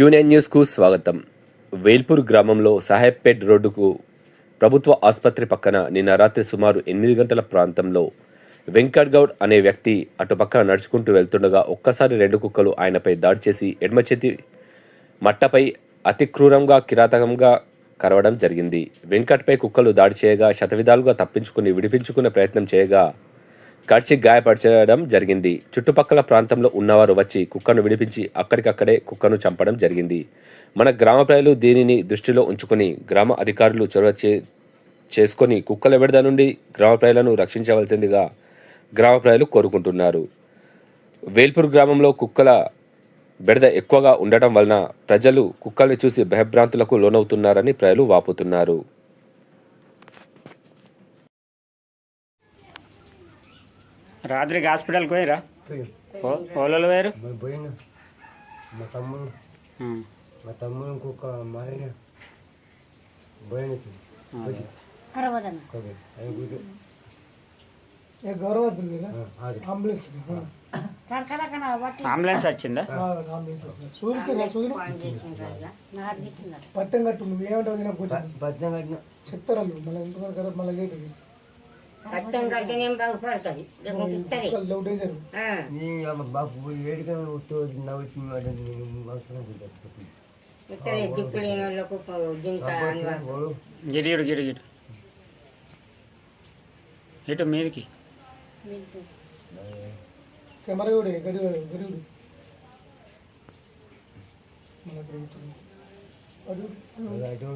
Quinine న్యూస్కు స్వాగతం. వేల్పూర్ గ్రామంలో సాహెబ్పేట్ రోడ్డుకు ప్రభుత్వ ఆసుపత్రి పక్కన నిన్న రాత్రి సుమారు ఎనిమిది గంటల ప్రాంతంలో వెంకట్ గౌడ్ అనే వ్యక్తి అటుపక్క నడుచుకుంటూ వెళ్తుండగా ఒక్కసారి రెండు కుక్కలు ఆయనపై దాడి చేసి ఎడమ చేతి మట్టపై అతి క్రూరంగా కిరాతకంగా కరవడం జరిగింది. వెంకట్పై కుక్కలు దాడి చేయగా శతవిధాలుగా తప్పించుకుని విడిపించుకునే ప్రయత్నం చేయగా కర్చి గాయపరచడం జరిగింది. చుట్టుపక్కల ప్రాంతంలో ఉన్నవారు వచ్చి కుక్కను విడిపించి అక్కడికక్కడే కుక్కను చంపడం జరిగింది. మన గ్రామ ప్రజలు దీనిని దృష్టిలో ఉంచుకొని గ్రామ అధికారులు చొరవ చే చేసుకొని కుక్కల విడద నుండి గ్రామ ప్రజలను రక్షించవలసిందిగా గ్రామ ప్రజలు కోరుకుంటున్నారు. వేల్పూర్ గ్రామంలో కుక్కల బెడద ఎక్కువగా ఉండటం వలన ప్రజలు కుక్కల్ని చూసి భయభ్రాంతులకు లోనవుతున్నారని ప్రజలు వాపుతున్నారు. రాత్రికి హాస్పిటల్కి పోయిరా? ఓలలో పోయారు? పోయిన. మా తమ్ముడు. మా తమ్ముడు ఇంకొక మారిన పోయిన అంబులెన్స్ వచ్చిందా? పట్టం కట్టు నువ్వు ఏమంటావు చెప్తారా మళ్ళీ మళ్ళీ లేదు రక్తం కడితేనేం బాగుపడుతుంది లేకుంటే ఇత్తది. లవ్ డేంజర్ ఆ. నీ అమ్మ బాబు ఏడుగా నవ్వుతుంది మాట నేను అవసరం లేదు ఇత్తది దిక్కు లేని వాళ్ళకు జింక అనివాసం వాడు గిరిగిడు గిరిగిడు ఇటు మీదికి కెమెరా కూడా గడివాడు గడివుడు మళ్ళీ పెరుగుతుంది అడుగు